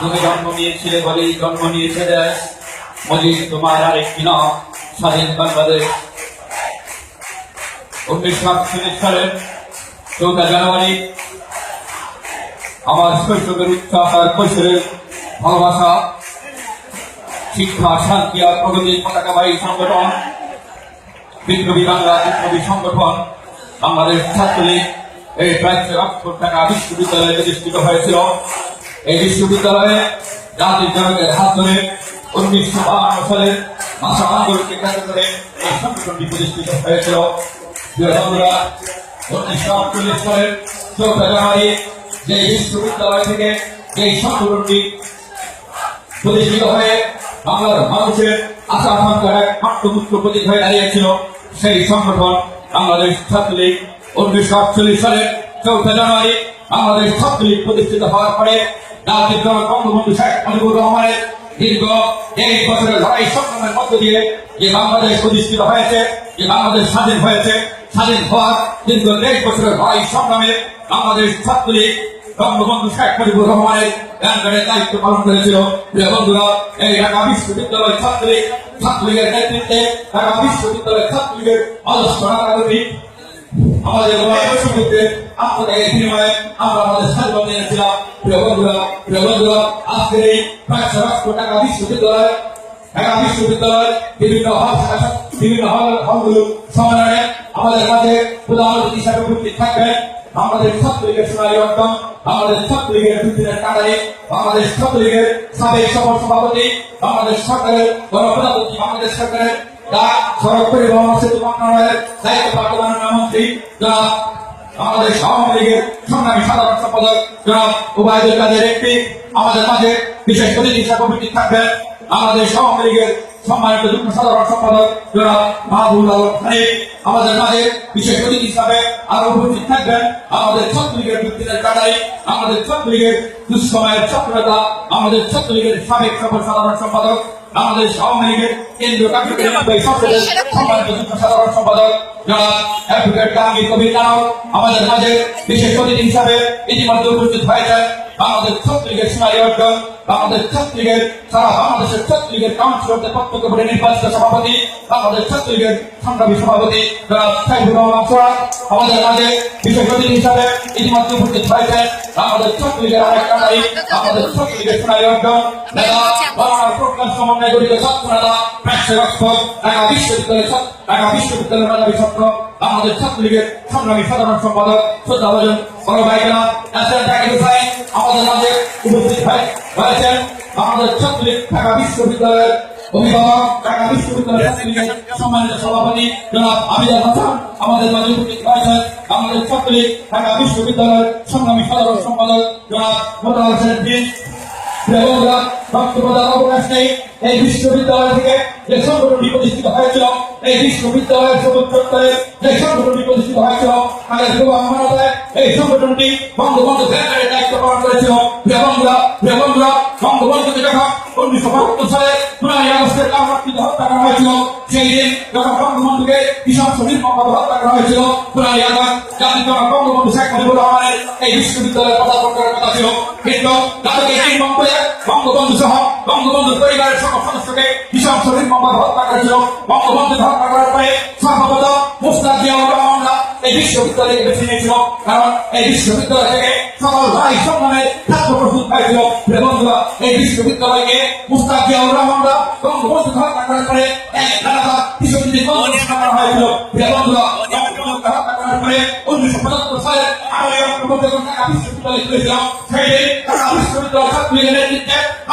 তুমি জন্ম নিয়েছিলে বলেই জন্ম নিয়েছে দেশ। মজিদ, তোমার আরেকটি নাম, স্বাধীন বাংলাদেশ। উনিশশো আটচল্লিশ সালের চৌঠা জানুয়ারি, আমার শৈশবের আর কৈশোরের ভালোবাসা, শিক্ষা, শান্তি আর প্রগতির পতাকাবাহী সংগঠন, বিপ্লবী বাংলা বিপ্লবী সংগঠন, বাংলাদেশ ছাত্রলীগ, এই প্রাচ্য অক্সফোর্ড ঢাকা বিশ্ববিদ্যালয়ে প্রতিষ্ঠিত হয়েছিল। এই বিশ্ববিদ্যালয়ে জাতির জনকের হাত ধরে উনিশশো বাহান্ন সালের ভাষা আন্দোলনকে কেন্দ্র করে এই সংগঠনটি প্রতিষ্ঠিত হয়েছিল। বন্ধুরা উনিশশো আটচল্লিশ সালের চৌঠা জানুয়ারি যে বিশ্ববিদ্যালয় থেকে এই সংগঠনটি প্রতিষ্ঠিত হয়ে বাংলার মানুষের আশা আকাঙ্ক্ষার এক আত্মপুত্র প্রতীক হয়ে দাঁড়িয়েছিল, সেই সংগঠন বাংলাদেশ ছাত্রলীগ উনিশশো আটচল্লিশ সালের চৌঠা জানুয়ারি বাংলাদেশ ছাত্রলীগ প্রতিষ্ঠিত হওয়ার পরে জাতির জনক বঙ্গবন্ধু শেখ মুজিবুর রহমানের দীর্ঘ তেইশ বছরের লড়াই সংগ্রামের মধ্য দিয়ে যে বাংলাদেশ প্রতিষ্ঠিত হয়েছে, যে বাংলাদেশ স্বাধীন হয়েছে, স্বাধীন হওয়ার দীর্ঘ তেইশ বছরের লড়াই সংগ্রামে বাংলাদেশ ছাত্রলীগ বঙ্গবন্ধু শেখ মুজিবুর রহমানের ব্যাংকের দায়িত্ব পালন করেছিল। প্রিয় বন্ধুরা, এই ঢাকা বিশ্ববিদ্যালয় ছাত্রলীগ, ছাত্রলীগের নেতৃত্বে ঢাকা বিশ্ববিদ্যালয় ছাত্রলীগের আদর্শ রাজনীতি আমাদের বৈষম্যকে আপনাদের এই বিনিময়ে আমরা আমাদের স্বাধীনতা নিয়েছিলাম প্রিয় বন্ধুরা প্রিয় বন্ধুরা, আজকের এই প্রায় রাষ্ট্র ঢাকা বিশ্ববিদ্যালয়, ঢাকা বিশ্ববিদ্যালয়ের বাংলাদেশ সরকারের ডাক সড়ক পরিবহন সেতু মন্ত্রণালয়ের দায়িত্ব পালন মন্ত্রী জনাব আমাদের আওয়ামী লীগের সংগ্রামী সাধারণ সম্পাদক, জনাব উবায়দুল কাদের একটি। আমাদের মাঝে বিশেষ অতিথি হিসাবে উপস্থিত থাকবেন আমাদের আওয়ামী লীগের সম্মানিত যুগ্ম সাধারণ সম্পাদক, জনাব মাহবুল আলম খানিক। আমাদের মাঝে বিশেষ অতিথি হিসাবে আরও উপস্থিত থাকবেন আমাদের ছাত্রলীগের দুঃদিনের কাটাই আমাদের ছাত্রলীগের দুঃসময়ের ছাত্রনেতা, আমাদের ছাত্রলীগের সাবেক সফল সাধারণ সম্পাদক আমাদের আওয়ামী লীগের কেন্দ্রীয় কার্যকরী সংসদের সম্মানিত যুগ্ম সাধারণ সম্পাদক জনাব অ্যাডভোকেট জাহাঙ্গীর কবির নানক আমাদের মাঝে বিশেষ অতিথি হিসাবে ইতিমধ্যে উপস্থিত হয়েছেন। বাংলাদেশ ছাত্রলীগের সোনালী অর্জন বাংলাদেশ ছাত্রলীগের সারা বাংলাদেশের ছাত্রলীগের কাউন্সিলরদের প্রত্যক্ষ করে নির্বাচিত সভাপতি, বাংলাদেশ ছাত্রলীগের সংগ্রামী সভাপতি আমাদের মাঝে বিশেষ অতিথি হিসাবে ইতিমধ্যে উপস্থিত হয়েছেন বাংলাদেশ ছাত্রলীগের আরেক কাটারি আমাদের ছাত্রলীগের সোনালী অর্জন নেতা, বাংলার প্রজ্ঞান সমন্বয় গঠিত ছাত্র নেতা বিশ্ববিদ্যালয়ের ঢাকা বিশ্ববিদ্যালয়ের মেধাবী ছাত্র আমাদের ছাত্রলীগের সংগ্রামী সাধারণ সম্পাদক শ্রদ্ধা ভজন, বড় ভাইকেরা এস এন জাকির হুসাইন আমাদের মাঝে উপস্থিত হয়ে হয়েছেন আমাদের ছাত্রলীগ ঢাকা বিশ্ববিদ্যালয়ের অভিভাবক, ঢাকা সম্মানিত সভাপতি জনাব আবিদার হাসান, আমাদের মাঝে উপস্থিত ছাত্রলীগ ঢাকা বিশ্ববিদ্যালয়ের সংগ্রামী সাধারণ সম্পাদক জনাব হোসেন এই বিশ্ববিদ্যালয় থেকে যে সংগঠনটি প্রতিষ্ঠিত হয়েছিল, এই বিশ্ববিদ্যালয়ের সবুজ চত্বরে যে সংগঠনটি প্রতিষ্ঠিত হয়েছিল আগের যুব আমানতায় এই সংগঠনটি বঙ্গবন্ধু ব্যানারের দায়িত্ব পালন করেছিল। বন্ধুরা বঙ্গবন্ধুকে যখন উনিশশো বাহাত্তর সালে পনেরোই আগস্টের কামার্থীতে হত্যা করা হয়েছিল, সেই দিন যখন বঙ্গবন্ধুকে কিষাণ শহীদ মোহাম্মদ হত্যা করা হয়েছিল পনেরোই আগস্ট জাতির জনক বঙ্গবন্ধু শেখ মুজিবুর রহমানের এই বিশ্ববিদ্যালয়ে পদার্পণ করার কথা ছিল। হত্যা করার পরে সর্বপ্রথম রহমানরা এই বিশ্ববিদ্যালয়কে বেছে নিয়েছিল। কারণ এই বিশ্ববিদ্যালয় থেকে সকল ভাই সম্মানের ছাত্র প্রস্তুত প্রিয় বন্ধুরা, এই বিশ্ববিদ্যালয়কে মুস্তাক জিয়াউর রহমানরা বঙ্গবন্ধু হত্যা করার পরে এক ধারা বিশ্ববিদ্যালয় প্রতিষ্ঠা করা হয়েছিল। বন্ধুরা উনিশশো পঁচাত্তর সালে ঢাকা বিশ্ববিদ্যালয়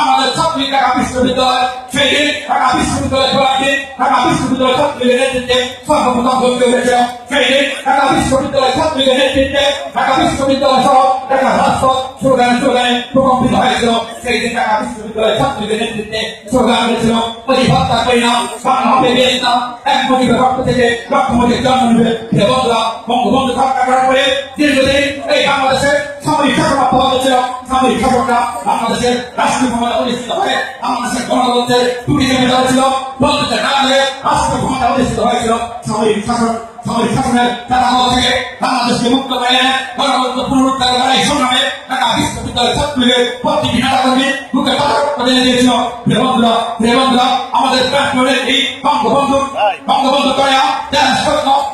আমাদের ছাত্রলীগ ঢাকা বিশ্ববিদ্যালয় দিন ঢাকা বিশ্ববিদ্যালয় দিন ঢাকা বিশ্ববিদ্যালয় ছাত্রলীগের নেতৃত্বে সর্বপ্রথম হয়েছিল। সেই দিন ঢাকা বিশ্ববিদ্যালয় ছাত্রলীগের নেতৃত্বে ঢাকা বিশ্ববিদ্যালয় সহ ঢাকা রাজপথ স্লোগানে স্লোগানে প্রকম্পিত হয়েছিল। সেই দিন ঢাকা বিশ্ববিদ্যালয় ছাত্রলীগের নেতৃত্বে স্লোগান হয়েছিল প্রতি করি না বাংলা হবে বিয়েছিলাম এক মনিবের রক্ত থেকে লক্ষ্যমতির জন্ম নেবে। বন্ধুরা, বঙ্গবন্ধু হত্যা করার পরে দীর্ঘদিন সামরিক শাসকরা হয়ে বাংলাদেশের গণতন্ত্রের টুটি জমে থেকে বাংলাদেশকে মুক্ত করে গণতন্ত্র পুনরুদ্ধার আমাদের এই বঙ্গবন্ধু বঙ্গবন্ধু করে স্বপ্ন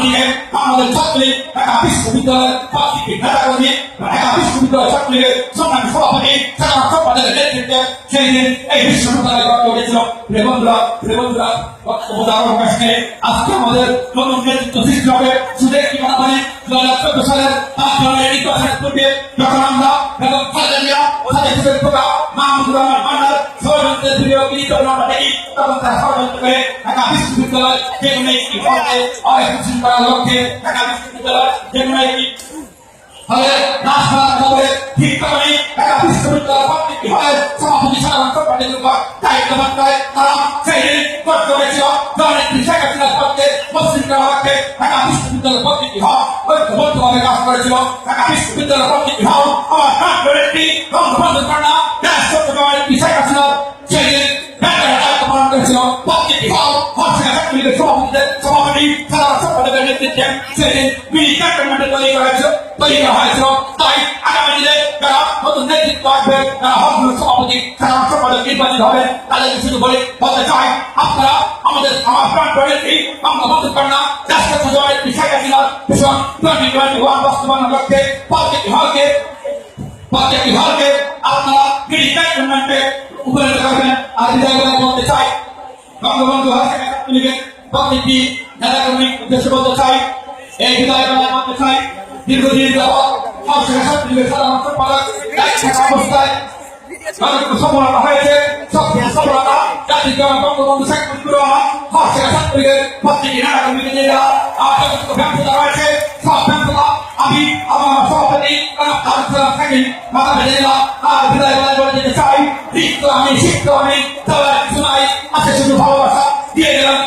অন্যদিকে আমাদের ছাত্রলীগ ঢাকা বিশ্ববিদ্যালয়ের ছাত্রলীগের দিন এই বিশ্ববিদ্যালয় গঠন হয়েছিল প্রিয় বন্ধুরা প্রিয় বন্ধুরা, বক্তব্য দেওয়ার অবকাশ নেই আজকে আমাদের নতুন নেতৃত্ব সৃষ্টি হবে। শুধু দু হাজার চোদ্দ সালের পাঁচ জনের নির্বাচনের পূর্বে যখন আমরা এবং খালেদা জিয়া ও বিশ্ববিদ্যালয় যে কোনো একটি ফলকে অনেক করার লক্ষ্যে ঢাকা বিশ্ববিদ্যালয় যে কোনো একটি ফলে রাজপথ হবে ঠিক তেমনি ঢাকা বিশ্ববিদ্যালয় প্রত্যেকটি হয় সভাপতি সাধারণ সম্পাদকের উপর দায়িত্ব মাত্রায় তারা সেই দিন করতে হয়েছিল জননেত্রী শেখ হাসিনার পক্ষে মুসলিম বিশ্ববিদ্যালয় কাজ করেছিল। ঢাকা বিশ্ববিদ্যালয় হয় আমার প্রাক্তনেত্রী বঙ্গবন্ধু কন্যা চট্টগ্রামের শেখ হয় হর্ষিকা সভাপতিদের সভাপতি সাধারণ সম্পাদকের নেতৃত্বে সেদিন মিনি ক্যান্টনমেন্টে তৈরি করা তৈরি করা হয়েছিল তাই আগামী দিনে যারা নতুন নেতৃত্ব আসবে যারা হকগুলোর সভাপতি সাধারণ সম্পাদক নির্বাচিত হবে তাদেরকে শুধু বলে বলতে চাই আপনারা আমাদের আমার প্রাণ নেত্রী বঙ্গবন্ধু কন্যা রাষ্ট্র সচিবের শেখ হাসিনার ভীষণ টোয়েন্টি টোয়েন্টি ওয়ান বাস্তবায়নের লক্ষ্যে প্রত্যেকটি হলকে প্রত্যেকটি হলকে আপনারা মিনি ক্যান্টনমেন্টে উপনীত করবেন আর বিদায় বলতে চাই বঙ্গবন্ধু হাসিনা ছাত্রলীগের প্রত্যেকটি নেতাকর্মীর উদ্দেশ্যে বলতে চাই, এই বিদায় বেলা মানতে চাই। দীর্ঘদিন যাওয়া সব ব্যর্থতা আমি আমার সভাপতি থাকি, মাথা বেঁধে দিলাম আর বিদায় বেলায় আমি, সিক্ত আমি আছে শুধু ভালোবাসা দিয়ে গেলাম।